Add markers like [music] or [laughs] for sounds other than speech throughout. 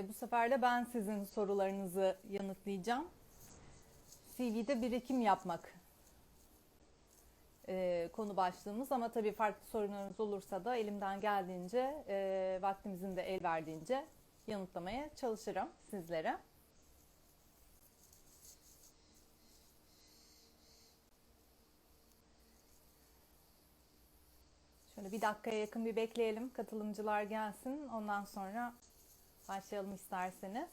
Ee, bu sefer de ben sizin sorularınızı yanıtlayacağım. CV'de birikim yapmak e, konu başlığımız ama tabii farklı sorunlarınız olursa da elimden geldiğince, e, vaktimizin de el verdiğince yanıtlamaya çalışırım sizlere. Şöyle bir dakikaya yakın bir bekleyelim. Katılımcılar gelsin. Ondan sonra başlayalım isterseniz.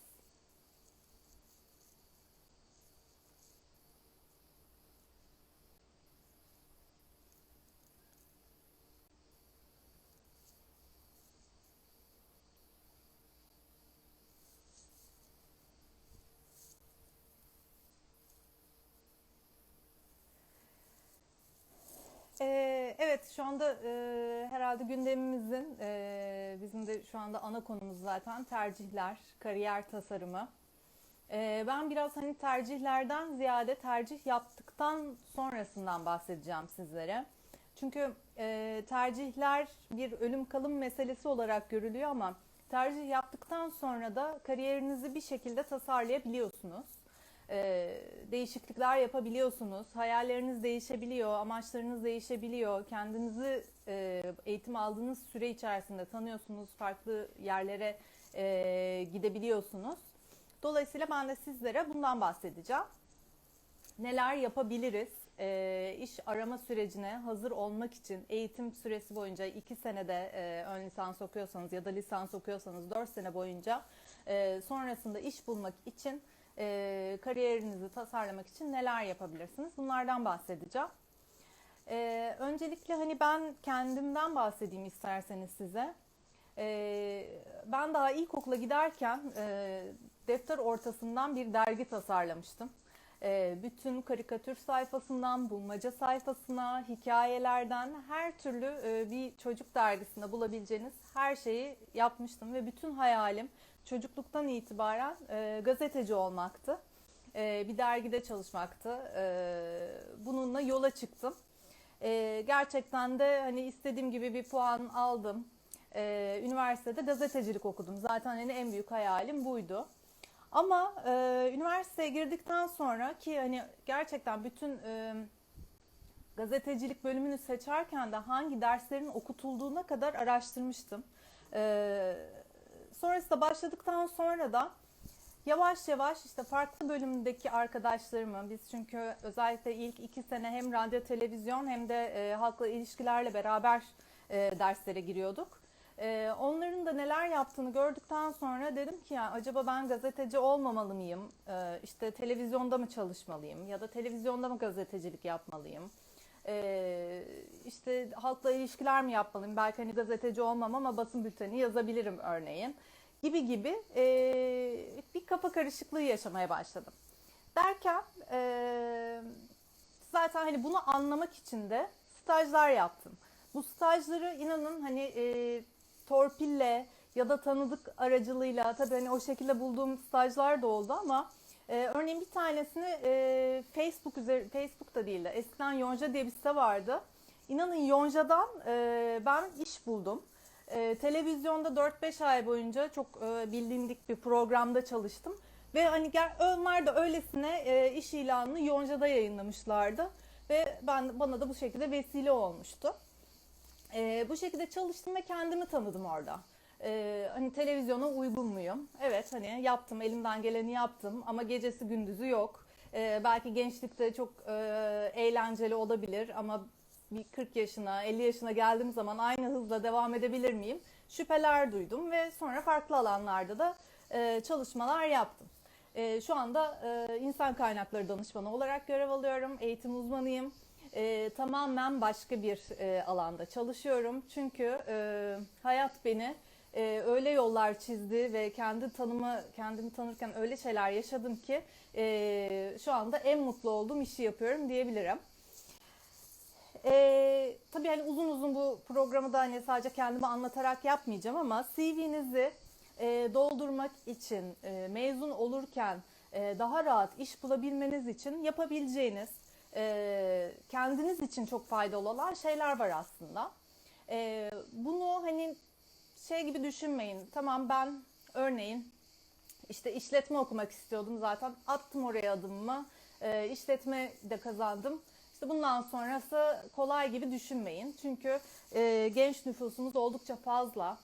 Ee, evet şu anda e, herhalde gündemimizin e, bizim de şu anda ana konumuz zaten tercihler, kariyer tasarımı. Ee, ben biraz hani tercihlerden ziyade tercih yaptıktan sonrasından bahsedeceğim sizlere. Çünkü e, tercihler bir ölüm kalım meselesi olarak görülüyor ama tercih yaptıktan sonra da kariyerinizi bir şekilde tasarlayabiliyorsunuz e, değişiklikler yapabiliyorsunuz. Hayalleriniz değişebiliyor, amaçlarınız değişebiliyor. Kendinizi e, eğitim aldığınız süre içerisinde tanıyorsunuz, farklı yerlere e, gidebiliyorsunuz. Dolayısıyla ben de sizlere bundan bahsedeceğim. Neler yapabiliriz? E, iş arama sürecine hazır olmak için eğitim süresi boyunca 2 senede e, ön lisans okuyorsanız ya da lisans okuyorsanız 4 sene boyunca e, sonrasında iş bulmak için e, kariyerinizi tasarlamak için neler yapabilirsiniz? Bunlardan bahsedeceğim. E, öncelikle hani ben kendimden bahsedeyim isterseniz size. E, ben daha ilkokula giderken e, defter ortasından bir dergi tasarlamıştım. E, bütün karikatür sayfasından, bulmaca sayfasına, hikayelerden her türlü e, bir çocuk dergisinde bulabileceğiniz her şeyi yapmıştım ve bütün hayalim çocukluktan itibaren e, gazeteci olmaktı. E, bir dergide çalışmaktı. E, bununla yola çıktım. E, gerçekten de hani istediğim gibi bir puan aldım. E, üniversitede gazetecilik okudum. Zaten hani en büyük hayalim buydu. Ama e, üniversiteye girdikten sonra ki hani gerçekten bütün e, gazetecilik bölümünü seçerken de hangi derslerin okutulduğuna kadar araştırmıştım. E, sonrasında başladıktan sonra da yavaş yavaş işte farklı bölümdeki arkadaşlarımı biz çünkü özellikle ilk iki sene hem radyo televizyon hem de e, halkla ilişkilerle beraber e, derslere giriyorduk. E, onların da neler yaptığını gördükten sonra dedim ki ya acaba ben gazeteci olmamalı mıyım? E, işte televizyonda mı çalışmalıyım ya da televizyonda mı gazetecilik yapmalıyım? Ee, işte halkla ilişkiler mi yapmalıyım? Belki hani gazeteci olmam ama basın bülteni yazabilirim örneğin. Gibi gibi e, bir kafa karışıklığı yaşamaya başladım. Derken e, zaten hani bunu anlamak için de stajlar yaptım. Bu stajları inanın hani e, torpille ya da tanıdık aracılığıyla tabii hani o şekilde bulduğum stajlar da oldu ama ee, örneğin bir tanesini e, Facebook üzeri Facebook da değil de eskiden Yonca diye bir site vardı. İnanın Yonca'dan e, ben iş buldum. E, televizyonda 4-5 ay boyunca çok e, bilindik bir programda çalıştım. Ve hani onlar da öylesine e, iş ilanını Yonca'da yayınlamışlardı. Ve ben bana da bu şekilde vesile olmuştu. E, bu şekilde çalıştım ve kendimi tanıdım orada e, hani televizyona uygun muyum? Evet hani yaptım elimden geleni yaptım ama gecesi gündüzü yok. E, belki gençlikte çok e, eğlenceli olabilir ama bir 40 yaşına 50 yaşına geldiğim zaman aynı hızla devam edebilir miyim? Şüpheler duydum ve sonra farklı alanlarda da e, çalışmalar yaptım. E, şu anda e, insan kaynakları danışmanı olarak görev alıyorum. Eğitim uzmanıyım. E, tamamen başka bir e, alanda çalışıyorum. Çünkü e, hayat beni e, öyle yollar çizdi ve kendi tanımı kendimi tanırken öyle şeyler yaşadım ki e, şu anda en mutlu olduğum işi yapıyorum diyebilirim. E, tabii hani uzun uzun bu programı da hani sadece kendimi anlatarak yapmayacağım ama CV'nizi e, doldurmak için e, mezun olurken e, daha rahat iş bulabilmeniz için yapabileceğiniz e, kendiniz için çok faydalı olan şeyler var aslında. E, bunu hani şey gibi düşünmeyin. Tamam ben örneğin İşte işletme okumak istiyordum zaten. Attım oraya adımımı. E, işletme de kazandım. İşte bundan sonrası kolay gibi düşünmeyin. Çünkü e, genç nüfusumuz oldukça fazla.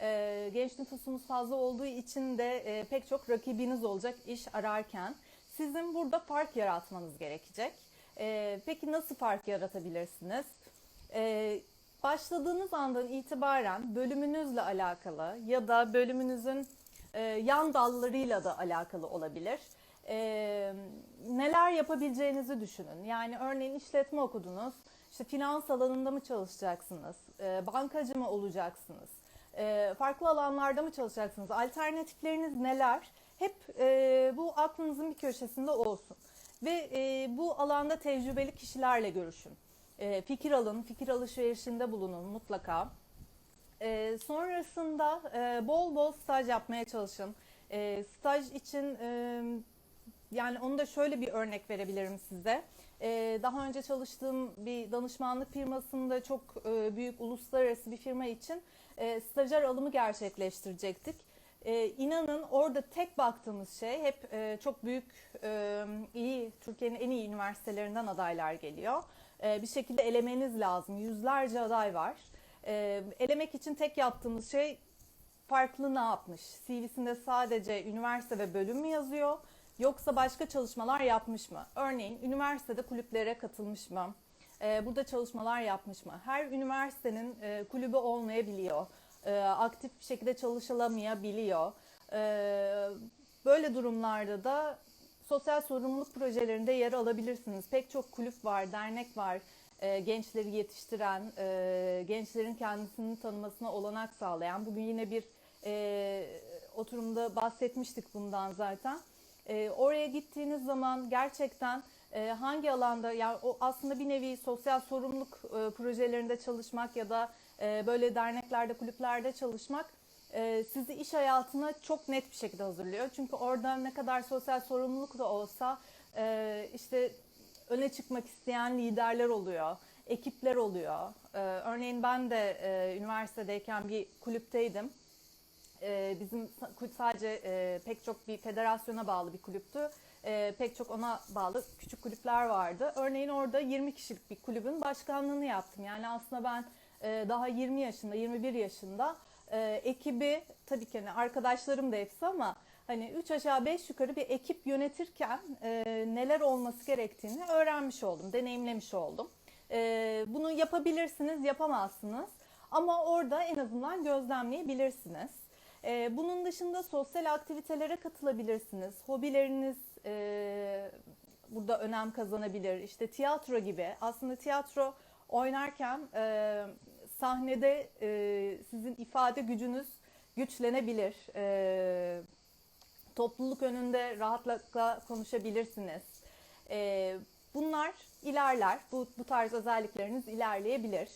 E, genç nüfusumuz fazla olduğu için de e, pek çok rakibiniz olacak iş ararken. Sizin burada fark yaratmanız gerekecek. E, peki nasıl fark yaratabilirsiniz? E, başladığınız andan itibaren bölümünüzle alakalı ya da bölümünüzün e, yan dallarıyla da alakalı olabilir. E, neler yapabileceğinizi düşünün. Yani örneğin işletme okudunuz. İşte finans alanında mı çalışacaksınız? E, bankacı mı olacaksınız? E, farklı alanlarda mı çalışacaksınız? Alternatifleriniz neler? Hep e, bu aklınızın bir köşesinde olsun. Ve e, bu alanda tecrübeli kişilerle görüşün. E, fikir alın, fikir alışverişinde bulunun mutlaka. E, sonrasında e, bol bol staj yapmaya çalışın. E, staj için e, yani onu da şöyle bir örnek verebilirim size. E, daha önce çalıştığım bir danışmanlık firmasında çok e, büyük uluslararası bir firma için e, stajyer alımı gerçekleştirecektik. E, inanın orada tek baktığımız şey hep e, çok büyük, e, iyi, Türkiye'nin en iyi üniversitelerinden adaylar geliyor. E, bir şekilde elemeniz lazım. Yüzlerce aday var. E, elemek için tek yaptığımız şey farklı ne yapmış? CV'sinde sadece üniversite ve bölüm mü yazıyor? Yoksa başka çalışmalar yapmış mı? Örneğin üniversitede kulüplere katılmış mı? E, burada çalışmalar yapmış mı? Her üniversitenin e, kulübü olmayabiliyor. Aktif bir şekilde çalışılamayabiliyor. Böyle durumlarda da sosyal sorumluluk projelerinde yer alabilirsiniz. Pek çok kulüp var, dernek var. E, gençleri yetiştiren, e, gençlerin kendisini tanımasına olanak sağlayan. Bugün yine bir e, oturumda bahsetmiştik bundan zaten. E, oraya gittiğiniz zaman gerçekten hangi alanda, yani o aslında bir nevi sosyal sorumluluk projelerinde çalışmak ya da böyle derneklerde, kulüplerde çalışmak sizi iş hayatına çok net bir şekilde hazırlıyor. Çünkü orada ne kadar sosyal sorumluluk da olsa e, işte öne çıkmak isteyen liderler oluyor, ekipler oluyor. E, örneğin ben de e, üniversitedeyken bir kulüpteydim. E, bizim sadece e, pek çok bir federasyona bağlı bir kulüptü. E, pek çok ona bağlı küçük kulüpler vardı. Örneğin orada 20 kişilik bir kulübün başkanlığını yaptım. Yani aslında ben e, daha 20 yaşında, 21 yaşında e, ekibi tabii ki hani arkadaşlarım da hepsi ama hani 3 aşağı 5 yukarı bir ekip yönetirken e, neler olması gerektiğini öğrenmiş oldum, deneyimlemiş oldum. E, bunu yapabilirsiniz, yapamazsınız ama orada en azından gözlemleyebilirsiniz. E, bunun dışında sosyal aktivitelere katılabilirsiniz. Hobileriniz e, burada önem kazanabilir. İşte tiyatro gibi. Aslında tiyatro oynarken e, sahnede e, sizin ifade gücünüz güçlenebilir. E, topluluk önünde rahatlıkla konuşabilirsiniz. E, bunlar ilerler. Bu, bu tarz özellikleriniz ilerleyebilir.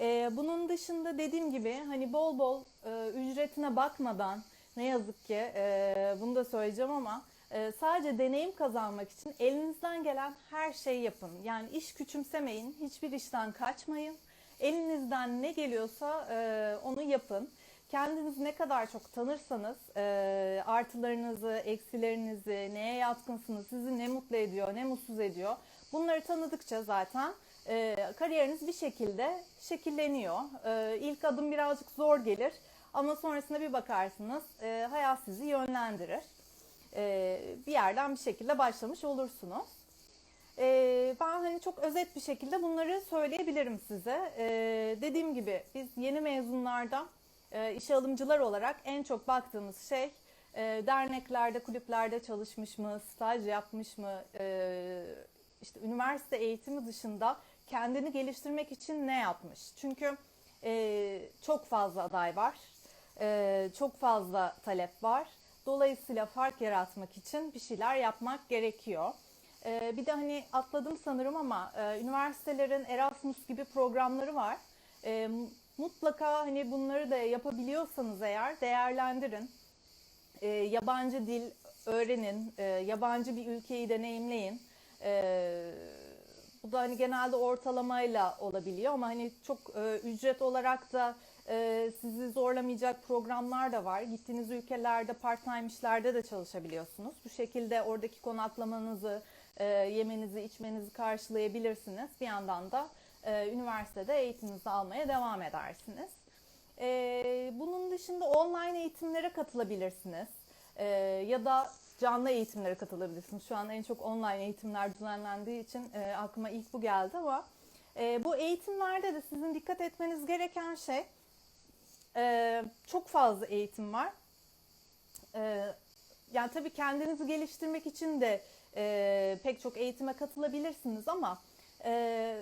E, bunun dışında dediğim gibi hani bol bol e, ücretine bakmadan ne yazık ki e, bunu da söyleyeceğim ama e, sadece deneyim kazanmak için elinizden gelen her şeyi yapın. Yani iş küçümsemeyin, hiçbir işten kaçmayın. Elinizden ne geliyorsa e, onu yapın. Kendinizi ne kadar çok tanırsanız e, artılarınızı, eksilerinizi, neye yatkınsınız, sizi ne mutlu ediyor, ne mutsuz ediyor. Bunları tanıdıkça zaten e, kariyeriniz bir şekilde şekilleniyor. E, ilk adım birazcık zor gelir ama sonrasında bir bakarsınız e, hayat sizi yönlendirir. E, bir yerden bir şekilde başlamış olursunuz. E, ben hani çok özet bir şekilde bunları söyleyebilirim size. E, dediğim gibi biz yeni mezunlarda e, işe alımcılar olarak en çok baktığımız şey e, derneklerde, kulüplerde çalışmış mı, staj yapmış mı, e, işte üniversite eğitimi dışında kendini geliştirmek için ne yapmış? Çünkü e, çok fazla aday var, çok fazla talep var. Dolayısıyla fark yaratmak için bir şeyler yapmak gerekiyor. E, bir de hani atladım sanırım ama e, üniversitelerin Erasmus gibi programları var. E, mutlaka hani bunları da yapabiliyorsanız eğer değerlendirin. E, yabancı dil öğrenin, e, yabancı bir ülkeyi deneyimleyin. E, bu da hani genelde ortalamayla olabiliyor ama hani çok e, ücret olarak da e, sizi zorlamayacak programlar da var. Gittiğiniz ülkelerde part-time işlerde de çalışabiliyorsunuz. Bu şekilde oradaki konaklamanızı, e, yemenizi, içmenizi karşılayabilirsiniz. Bir yandan da e, üniversitede eğitiminizi almaya devam edersiniz. E, bunun dışında online eğitimlere katılabilirsiniz. E, ya da canlı eğitimlere katılabilirsiniz. Şu an en çok online eğitimler düzenlendiği için e, aklıma ilk bu geldi ama e, bu eğitimlerde de sizin dikkat etmeniz gereken şey e, çok fazla eğitim var. E, yani tabii kendinizi geliştirmek için de e, pek çok eğitime katılabilirsiniz ama e,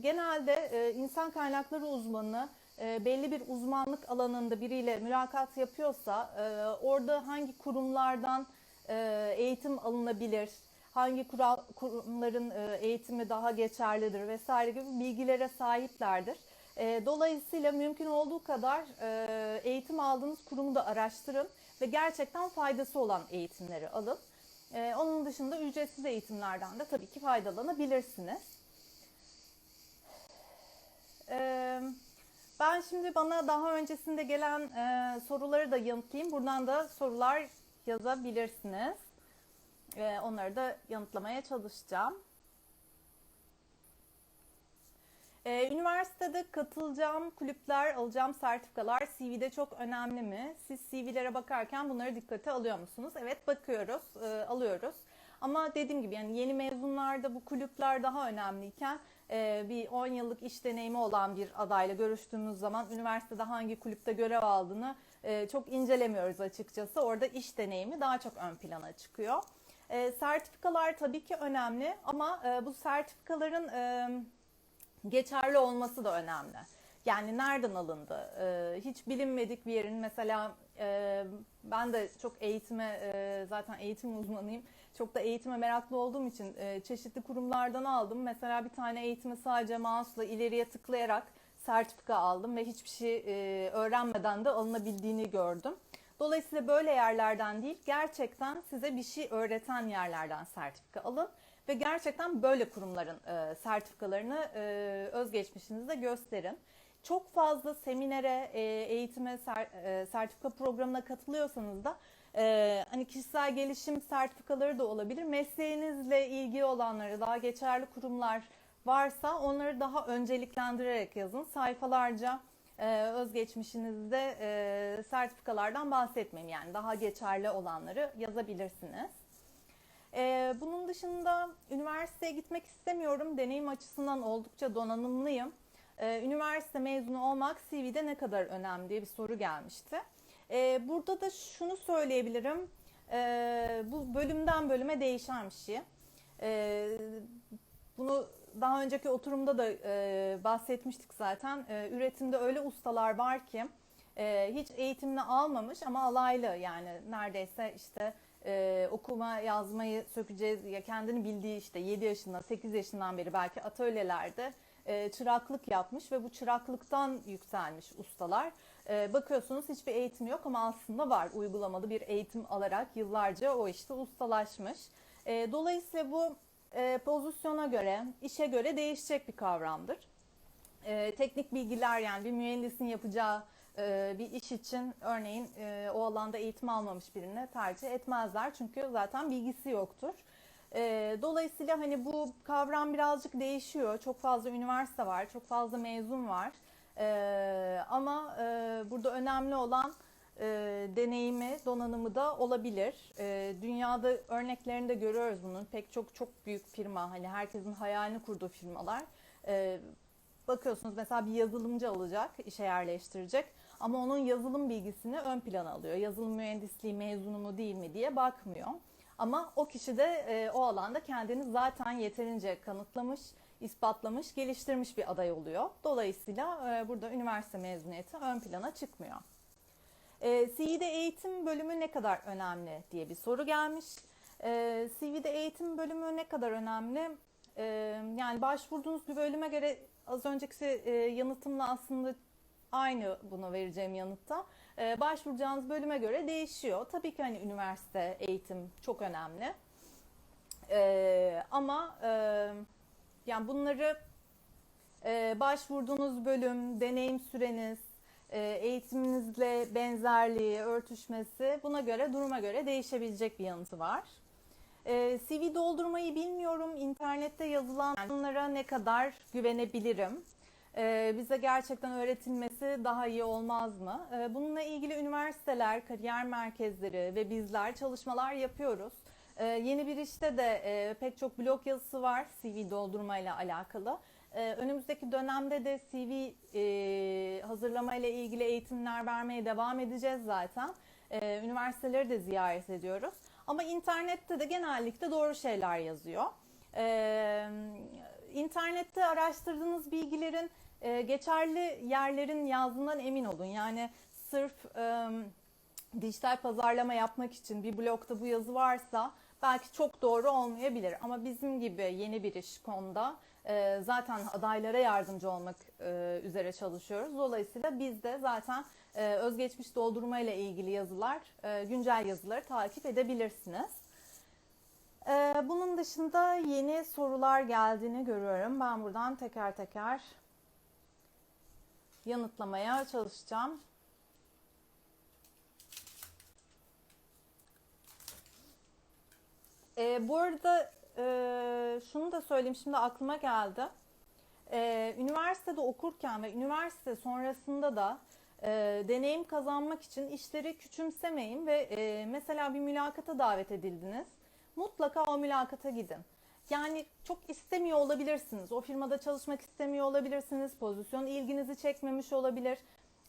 genelde e, insan kaynakları uzmanı e, belli bir uzmanlık alanında biriyle mülakat yapıyorsa e, orada hangi kurumlardan e, eğitim alınabilir, hangi kural, kurumların e, eğitimi daha geçerlidir vesaire gibi bilgilere sahiplerdir. E, dolayısıyla mümkün olduğu kadar e, eğitim aldığınız kurumu da araştırın ve gerçekten faydası olan eğitimleri alın. E, onun dışında ücretsiz eğitimlerden de tabii ki faydalanabilirsiniz. E, ben şimdi bana daha öncesinde gelen e, soruları da yanıtlayayım. Buradan da sorular yazabilirsiniz. E, onları da yanıtlamaya çalışacağım. Ee, üniversitede katılacağım kulüpler, alacağım sertifikalar CV'de çok önemli mi? Siz CV'lere bakarken bunları dikkate alıyor musunuz? Evet bakıyoruz, e, alıyoruz. Ama dediğim gibi yani yeni mezunlarda bu kulüpler daha önemliyken e, bir 10 yıllık iş deneyimi olan bir adayla görüştüğümüz zaman üniversitede hangi kulüpte görev aldığını e, çok incelemiyoruz açıkçası. Orada iş deneyimi daha çok ön plana çıkıyor. E, sertifikalar tabii ki önemli ama e, bu sertifikaların... E, geçerli olması da önemli. Yani nereden alındı? Ee, hiç bilinmedik bir yerin mesela e, ben de çok eğitime e, zaten eğitim uzmanıyım. Çok da eğitime meraklı olduğum için e, çeşitli kurumlardan aldım. Mesela bir tane eğitimi sadece mouse'la ileriye tıklayarak sertifika aldım ve hiçbir şey öğrenmeden de alınabildiğini gördüm. Dolayısıyla böyle yerlerden değil, gerçekten size bir şey öğreten yerlerden sertifika alın ve gerçekten böyle kurumların e, sertifikalarını e, özgeçmişinizde gösterin. Çok fazla seminere, e, eğitime, ser, e, sertifika programına katılıyorsanız da e, hani kişisel gelişim sertifikaları da olabilir. Mesleğinizle ilgili olanları, daha geçerli kurumlar varsa onları daha önceliklendirerek yazın. Sayfalarca e, özgeçmişinizde e, sertifikalardan bahsetmeyeyim. Yani daha geçerli olanları yazabilirsiniz. Ee, bunun dışında üniversiteye gitmek istemiyorum. Deneyim açısından oldukça donanımlıyım. Ee, üniversite mezunu olmak CV'de ne kadar önemli diye bir soru gelmişti. Ee, burada da şunu söyleyebilirim. Ee, bu bölümden bölüme değişen bir şey. Ee, bunu daha önceki oturumda da e, bahsetmiştik zaten. Ee, üretimde öyle ustalar var ki e, hiç eğitimini almamış ama alaylı yani neredeyse işte e, okuma yazmayı sökeceğiz ya kendini bildiği işte 7 yaşından 8 yaşından beri belki atölyelerde e, çıraklık yapmış ve bu çıraklıktan yükselmiş ustalar. E, bakıyorsunuz hiçbir eğitim yok ama aslında var uygulamalı bir eğitim alarak yıllarca o işte ustalaşmış. E, dolayısıyla bu e, pozisyona göre, işe göre değişecek bir kavramdır. E, teknik bilgiler yani bir mühendisin yapacağı bir iş için örneğin e, o alanda eğitim almamış birine tercih etmezler. Çünkü zaten bilgisi yoktur. E, dolayısıyla hani bu kavram birazcık değişiyor. Çok fazla üniversite var, çok fazla mezun var. Ama burada önemli olan deneyimi, donanımı da olabilir. Dünyada örneklerini de görüyoruz bunun. Pek çok çok büyük firma, hani herkesin hayalini kurduğu firmalar. Bakıyorsunuz mesela bir yazılımcı alacak, işe yerleştirecek ama onun yazılım bilgisini ön plana alıyor. Yazılım mühendisliği mezunu mu değil mi diye bakmıyor. Ama o kişi de e, o alanda kendini zaten yeterince kanıtlamış, ispatlamış, geliştirmiş bir aday oluyor. Dolayısıyla e, burada üniversite mezuniyeti ön plana çıkmıyor. E, CV'de eğitim bölümü ne kadar önemli diye bir soru gelmiş. E, CV'de eğitim bölümü ne kadar önemli? E, yani başvurduğunuz bir bölüme göre az önceki e, yanıtımla aslında aynı bunu vereceğim yanıtta. Ee, başvuracağınız bölüme göre değişiyor. Tabii ki hani üniversite eğitim çok önemli. Ee, ama e, yani bunları e, başvurduğunuz bölüm, deneyim süreniz, e, eğitiminizle benzerliği, örtüşmesi buna göre duruma göre değişebilecek bir yanıtı var. E, CV doldurmayı bilmiyorum. İnternette yazılanlara ne kadar güvenebilirim? E, bize gerçekten öğretilmesi daha iyi olmaz mı? E, bununla ilgili üniversiteler, kariyer merkezleri ve bizler çalışmalar yapıyoruz. E, yeni bir işte de e, pek çok blog yazısı var CV doldurmayla alakalı. E, önümüzdeki dönemde de CV e, hazırlama ile ilgili eğitimler vermeye devam edeceğiz zaten. E, üniversiteleri de ziyaret ediyoruz. Ama internette de genellikle doğru şeyler yazıyor. E, internette araştırdığınız bilgilerin e, geçerli yerlerin yazdığından emin olun. Yani sırf e, dijital pazarlama yapmak için bir blogda bu yazı varsa belki çok doğru olmayabilir. Ama bizim gibi yeni bir iş konuda e, zaten adaylara yardımcı olmak e, üzere çalışıyoruz. Dolayısıyla biz de zaten e, özgeçmiş doldurma ile ilgili yazılar, e, güncel yazıları takip edebilirsiniz. E, bunun dışında yeni sorular geldiğini görüyorum. Ben buradan teker teker yanıtlamaya çalışacağım. E, bu arada e, şunu da söyleyeyim şimdi aklıma geldi. E, üniversitede okurken ve üniversite sonrasında da e, deneyim kazanmak için işleri küçümsemeyin ve e, mesela bir mülakata davet edildiniz. Mutlaka o mülakata gidin. Yani çok istemiyor olabilirsiniz. O firmada çalışmak istemiyor olabilirsiniz. Pozisyon ilginizi çekmemiş olabilir.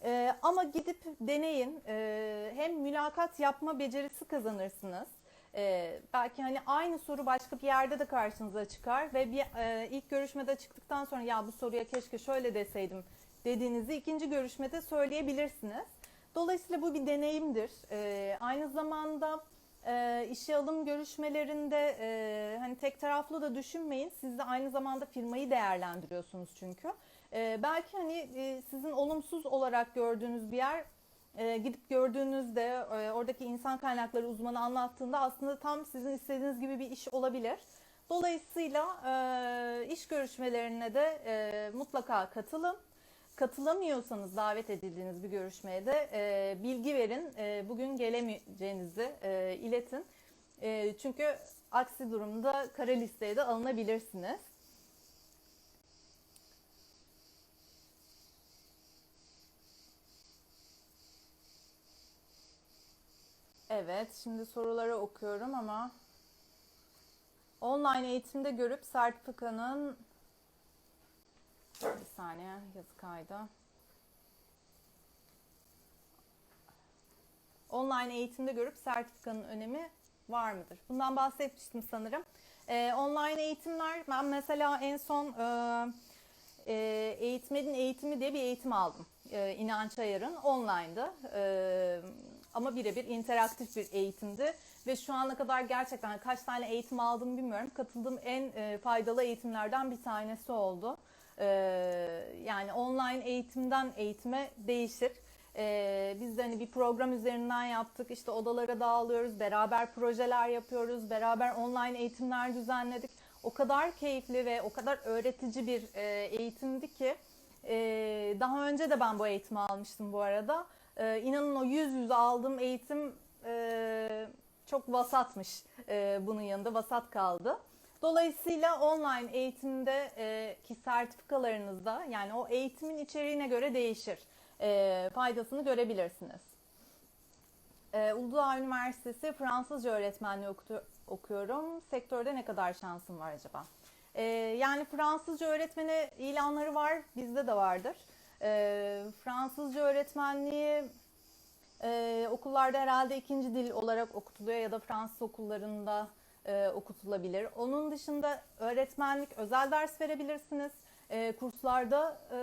E, ama gidip deneyin. E, hem mülakat yapma becerisi kazanırsınız. Ee, belki hani aynı soru başka bir yerde de karşınıza çıkar ve bir e, ilk görüşmede çıktıktan sonra ya bu soruya keşke şöyle deseydim dediğinizi ikinci görüşmede söyleyebilirsiniz. Dolayısıyla bu bir deneyimdir. Ee, aynı zamanda e, işe alım görüşmelerinde e, hani tek taraflı da düşünmeyin. Siz de aynı zamanda firmayı değerlendiriyorsunuz çünkü. E, belki hani e, sizin olumsuz olarak gördüğünüz bir yer e, gidip gördüğünüzde e, oradaki insan kaynakları uzmanı anlattığında aslında tam sizin istediğiniz gibi bir iş olabilir. Dolayısıyla e, iş görüşmelerine de e, mutlaka katılın. Katılamıyorsanız davet edildiğiniz bir görüşmeye de e, bilgi verin. E, bugün gelemeyeceğinizi e, iletin. E, çünkü aksi durumda kara listeye de alınabilirsiniz. Evet, şimdi soruları okuyorum ama online eğitimde görüp sertifikanın bir saniye yazı kaydı. Online eğitimde görüp sertifikanın önemi var mıdır? Bundan bahsetmiştim sanırım. Ee, online eğitimler, ben mesela en son e, e, eğitmenin eğitimi diye bir eğitim aldım. E, İnanç Ayar'ın online'dı. E, ama birebir interaktif bir eğitimdi ve şu ana kadar gerçekten kaç tane eğitim aldım bilmiyorum. Katıldığım en e, faydalı eğitimlerden bir tanesi oldu. E, yani online eğitimden eğitime değişir. E, biz de hani bir program üzerinden yaptık. İşte odalara dağılıyoruz, beraber projeler yapıyoruz, beraber online eğitimler düzenledik. O kadar keyifli ve o kadar öğretici bir e, eğitimdi ki e, daha önce de ben bu eğitimi almıştım bu arada. E, inanın o yüz yüze aldığım eğitim e, çok vasatmış bunun yanında vasat kaldı. Dolayısıyla online eğitimde e, sertifikalarınızda yani o eğitimin içeriğine göre değişir. E, faydasını görebilirsiniz. E, Uludağ Üniversitesi Fransızca öğretmenliği okutu, okuyorum. Sektörde ne kadar şansım var acaba? E, yani Fransızca öğretmeni ilanları var, bizde de vardır. E, Fransızca öğretmenliği e, okullarda herhalde ikinci dil olarak okutuluyor ya da Fransız okullarında e, okutulabilir. Onun dışında öğretmenlik, özel ders verebilirsiniz. E, kurslarda e,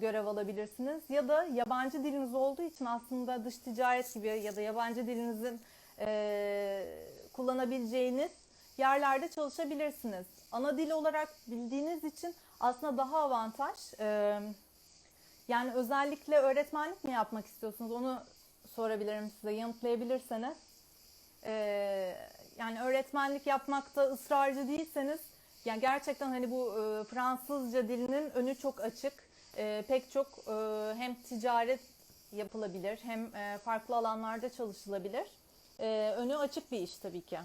görev alabilirsiniz. Ya da yabancı diliniz olduğu için aslında dış ticaret gibi ya da yabancı dilinizin e, kullanabileceğiniz yerlerde çalışabilirsiniz. Ana dil olarak bildiğiniz için aslında daha avantaj. E, yani özellikle öğretmenlik mi yapmak istiyorsunuz? Onu sorabilirim size. Yanıtlayabilirseniz. Ee, yani öğretmenlik yapmakta ısrarcı değilseniz yani gerçekten hani bu e, Fransızca dilinin önü çok açık. E, pek çok e, hem ticaret yapılabilir hem e, farklı alanlarda çalışılabilir. E, önü açık bir iş tabii ki.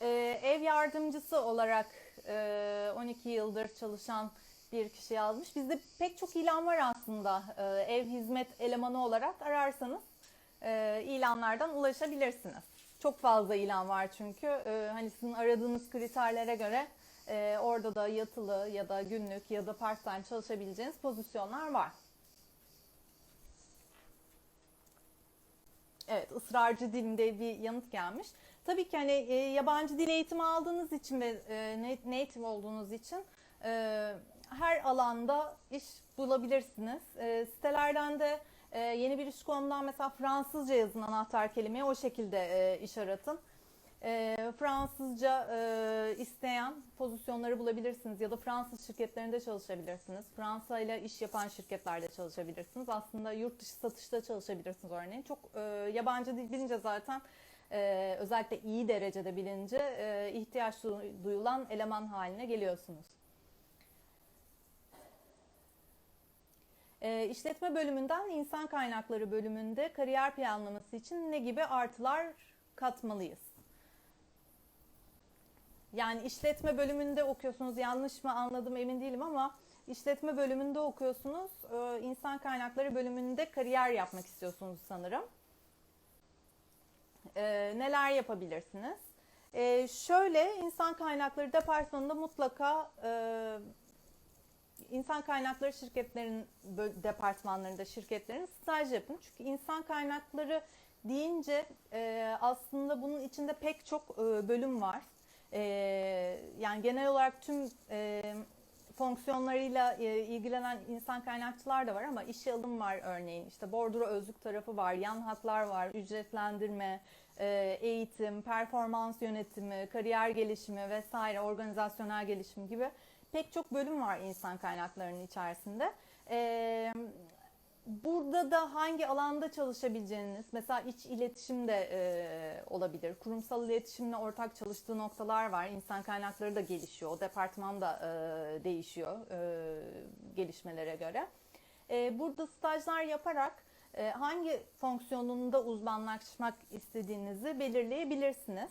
Ee, ev yardımcısı olarak e, 12 yıldır çalışan bir kişi yazmış. Bizde pek çok ilan var aslında. Ee, ev hizmet elemanı olarak ararsanız e, ilanlardan ulaşabilirsiniz. Çok fazla ilan var çünkü. Ee, hani sizin aradığınız kriterlere göre e, orada da yatılı ya da günlük ya da part time çalışabileceğiniz pozisyonlar var. Evet, ısrarcı dilinde bir yanıt gelmiş. Tabii ki hani e, yabancı dil eğitimi aldığınız için ve e, native olduğunuz için e, her alanda iş bulabilirsiniz. E, sitelerden de e, yeni bir iş konumundan mesela Fransızca yazın anahtar kelimeyi o şekilde e, iş aratın. E, Fransızca e, isteyen pozisyonları bulabilirsiniz ya da Fransız şirketlerinde çalışabilirsiniz. Fransa ile iş yapan şirketlerde çalışabilirsiniz. Aslında yurt dışı satışta çalışabilirsiniz örneğin. Çok e, yabancı dil bilince zaten e, özellikle iyi derecede bilince e, ihtiyaç du- duyulan eleman haline geliyorsunuz. E, işletme bölümünden insan kaynakları bölümünde kariyer planlaması için ne gibi artılar katmalıyız? Yani işletme bölümünde okuyorsunuz yanlış mı anladım emin değilim ama işletme bölümünde okuyorsunuz e, insan kaynakları bölümünde kariyer yapmak istiyorsunuz sanırım. E, neler yapabilirsiniz? E, şöyle insan kaynakları departmanında mutlaka e, insan kaynakları şirketlerin departmanlarında şirketlerin staj yapın. Çünkü insan kaynakları deyince e, aslında bunun içinde pek çok e, bölüm var. E, yani genel olarak tüm e, fonksiyonlarıyla e, ilgilenen insan kaynakçılar da var ama işe alım var örneğin. İşte bordro özlük tarafı var, yan hatlar var, ücretlendirme, e, eğitim, performans yönetimi, kariyer gelişimi vesaire, organizasyonel gelişim gibi pek çok bölüm var insan kaynaklarının içerisinde. E, burada da hangi alanda çalışabileceğiniz, mesela iç iletişim de e, olabilir. Kurumsal iletişimle ortak çalıştığı noktalar var. İnsan kaynakları da gelişiyor. O departman da e, değişiyor e, gelişmelere göre. E, burada stajlar yaparak e, hangi fonksiyonunda uzmanlaşmak istediğinizi belirleyebilirsiniz.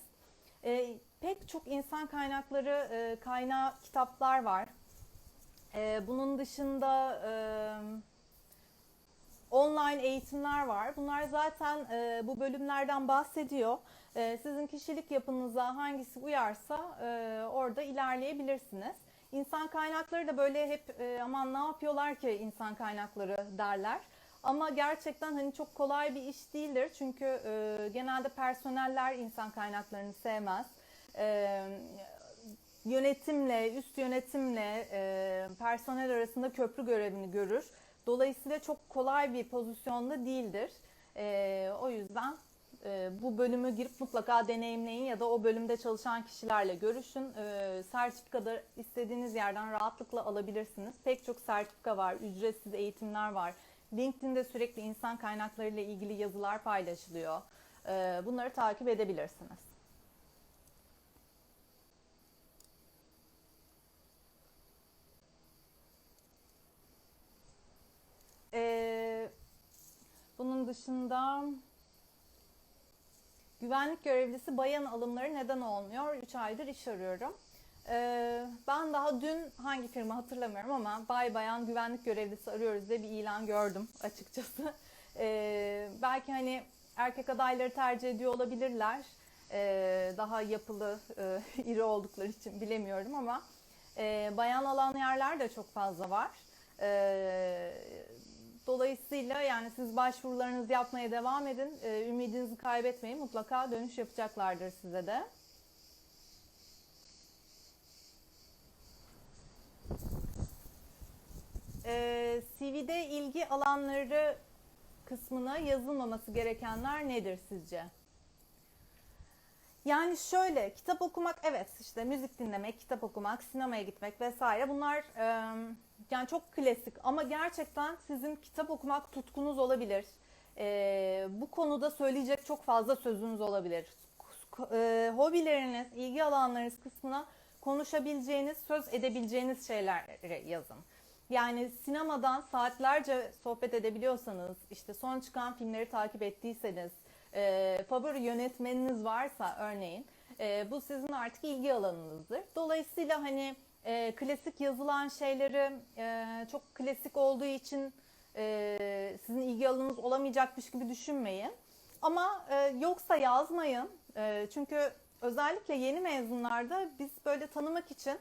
E, pek çok insan kaynakları e, kaynağı kitaplar var. E, bunun dışında e, online eğitimler var. Bunlar zaten e, bu bölümlerden bahsediyor. E, sizin kişilik yapınıza hangisi uyarsa e, orada ilerleyebilirsiniz. İnsan kaynakları da böyle hep e, aman ne yapıyorlar ki insan kaynakları derler. Ama gerçekten hani çok kolay bir iş değildir. Çünkü e, genelde personeller insan kaynaklarını sevmez. E, yönetimle, üst yönetimle e, personel arasında köprü görevini görür. Dolayısıyla çok kolay bir pozisyonda değildir. E, o yüzden e, bu bölümü girip mutlaka deneyimleyin ya da o bölümde çalışan kişilerle görüşün. E, sertifikada istediğiniz yerden rahatlıkla alabilirsiniz. Pek çok sertifika var, ücretsiz eğitimler var. LinkedIn'de sürekli insan kaynakları ile ilgili yazılar paylaşılıyor. E, bunları takip edebilirsiniz. Ee, bunun dışında güvenlik görevlisi bayan alımları neden olmuyor? 3 aydır iş arıyorum. Ee, ben daha dün hangi firma hatırlamıyorum ama bay bayan güvenlik görevlisi arıyoruz diye bir ilan gördüm açıkçası. Ee, belki hani erkek adayları tercih ediyor olabilirler. Ee, daha yapılı, e, [laughs] iri oldukları için bilemiyorum ama e, bayan alan yerler de çok fazla var. Dolayısıyla yani siz başvurularınızı yapmaya devam edin. Ümidinizi kaybetmeyin. Mutlaka dönüş yapacaklardır size de. Ee, CV'de ilgi alanları kısmına yazılmaması gerekenler nedir sizce? Yani şöyle kitap okumak evet işte müzik dinlemek, kitap okumak, sinemaya gitmek vesaire bunlar e, yani çok klasik ama gerçekten sizin kitap okumak tutkunuz olabilir. E, bu konuda söyleyecek çok fazla sözünüz olabilir. e, hobileriniz, ilgi alanlarınız kısmına konuşabileceğiniz, söz edebileceğiniz şeyleri yazın. Yani sinemadan saatlerce sohbet edebiliyorsanız, işte son çıkan filmleri takip ettiyseniz, e, favori yönetmeniniz varsa örneğin, e, bu sizin artık ilgi alanınızdır. Dolayısıyla hani e, klasik yazılan şeyleri e, çok klasik olduğu için e, sizin ilgi alanınız olamayacakmış gibi düşünmeyin. Ama e, yoksa yazmayın. E, çünkü özellikle yeni mezunlarda biz böyle tanımak için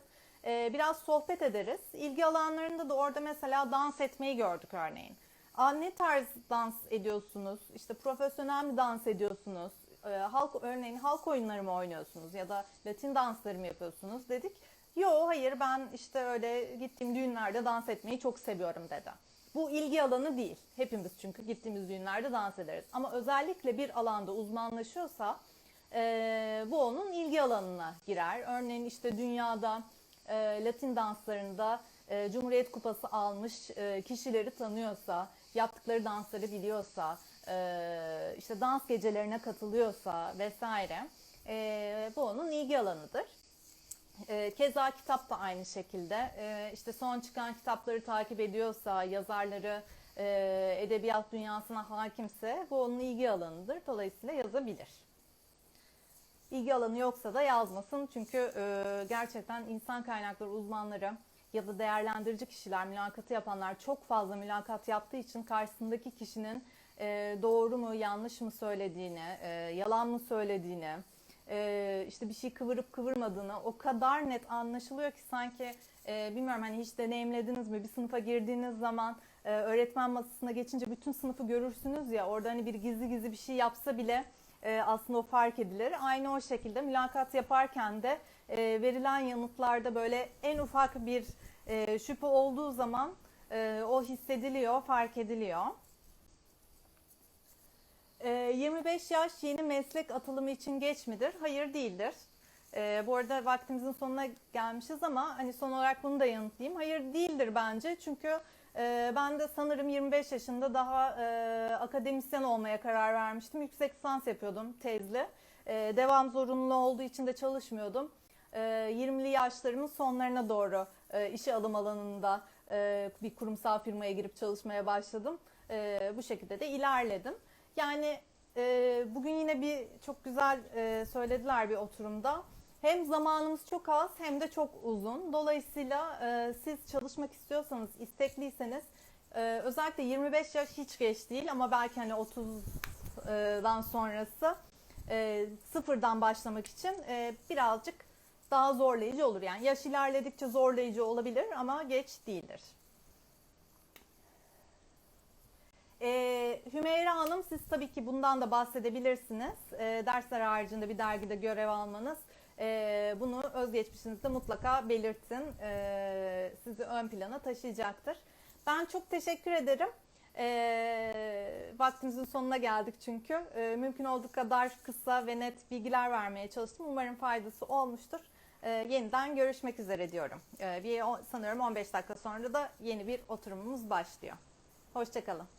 e, biraz sohbet ederiz. İlgi alanlarında da orada mesela dans etmeyi gördük örneğin. Aa, ne tarz dans ediyorsunuz? İşte profesyonel mi dans ediyorsunuz? E, halk örneğin halk oyunları mı oynuyorsunuz ya da Latin dansları mı yapıyorsunuz dedik. Yo hayır ben işte öyle gittiğim düğünlerde dans etmeyi çok seviyorum dedi. Bu ilgi alanı değil. Hepimiz çünkü gittiğimiz düğünlerde dans ederiz. Ama özellikle bir alanda uzmanlaşıyorsa e, bu onun ilgi alanına girer. Örneğin işte dünyada e, Latin danslarında e, Cumhuriyet Kupası almış e, kişileri tanıyorsa, yaptıkları dansları biliyorsa, işte dans gecelerine katılıyorsa vesaire bu onun ilgi alanıdır. Keza kitap da aynı şekilde. İşte son çıkan kitapları takip ediyorsa, yazarları edebiyat dünyasına hakimse bu onun ilgi alanıdır. Dolayısıyla yazabilir. İlgi alanı yoksa da yazmasın. Çünkü e, gerçekten insan kaynakları uzmanları ya da değerlendirici kişiler, mülakatı yapanlar çok fazla mülakat yaptığı için karşısındaki kişinin e, doğru mu, yanlış mı söylediğini, e, yalan mı söylediğini, e, işte bir şey kıvırıp kıvırmadığını o kadar net anlaşılıyor ki sanki e, bilmiyorum hani hiç deneyimlediniz mi bir sınıfa girdiğiniz zaman e, öğretmen masasına geçince bütün sınıfı görürsünüz ya orada hani bir gizli gizli bir şey yapsa bile e, aslında o fark edilir. Aynı o şekilde mülakat yaparken de e, verilen yanıtlarda böyle en ufak bir e, şüphe olduğu zaman o hissediliyor, fark ediliyor. E, 25 yaş yeni meslek atılımı için geç midir? Hayır değildir. Bu arada vaktimizin sonuna gelmişiz ama hani son olarak bunu da yanıtlayayım. Hayır değildir bence çünkü ben de sanırım 25 yaşında daha e, akademisyen olmaya karar vermiştim. Yüksek lisans yapıyordum tezli. E, devam zorunlu olduğu için de çalışmıyordum. E, 20'li yaşlarımın sonlarına doğru e, işe alım alanında e, bir kurumsal firmaya girip çalışmaya başladım. Bu şekilde de ilerledim. Yani bugün yine bir çok güzel söylediler bir oturumda. Hem zamanımız çok az hem de çok uzun. Dolayısıyla e, siz çalışmak istiyorsanız, istekliyseniz e, özellikle 25 yaş hiç geç değil ama belki hani 30'dan sonrası e, sıfırdan başlamak için e, birazcık daha zorlayıcı olur. Yani yaş ilerledikçe zorlayıcı olabilir ama geç değildir. Ee, Hümeyra Hanım siz tabii ki bundan da bahsedebilirsiniz. Ee, dersler haricinde bir dergide görev almanız. Ee, bunu özgeçmişinizde mutlaka belirtin. Ee, sizi ön plana taşıyacaktır. Ben çok teşekkür ederim. Ee, vaktimizin sonuna geldik çünkü. Ee, mümkün olduğu kadar kısa ve net bilgiler vermeye çalıştım. Umarım faydası olmuştur. Ee, yeniden görüşmek üzere diyorum. Ee, bir sanıyorum 15 dakika sonra da yeni bir oturumumuz başlıyor. Hoşçakalın.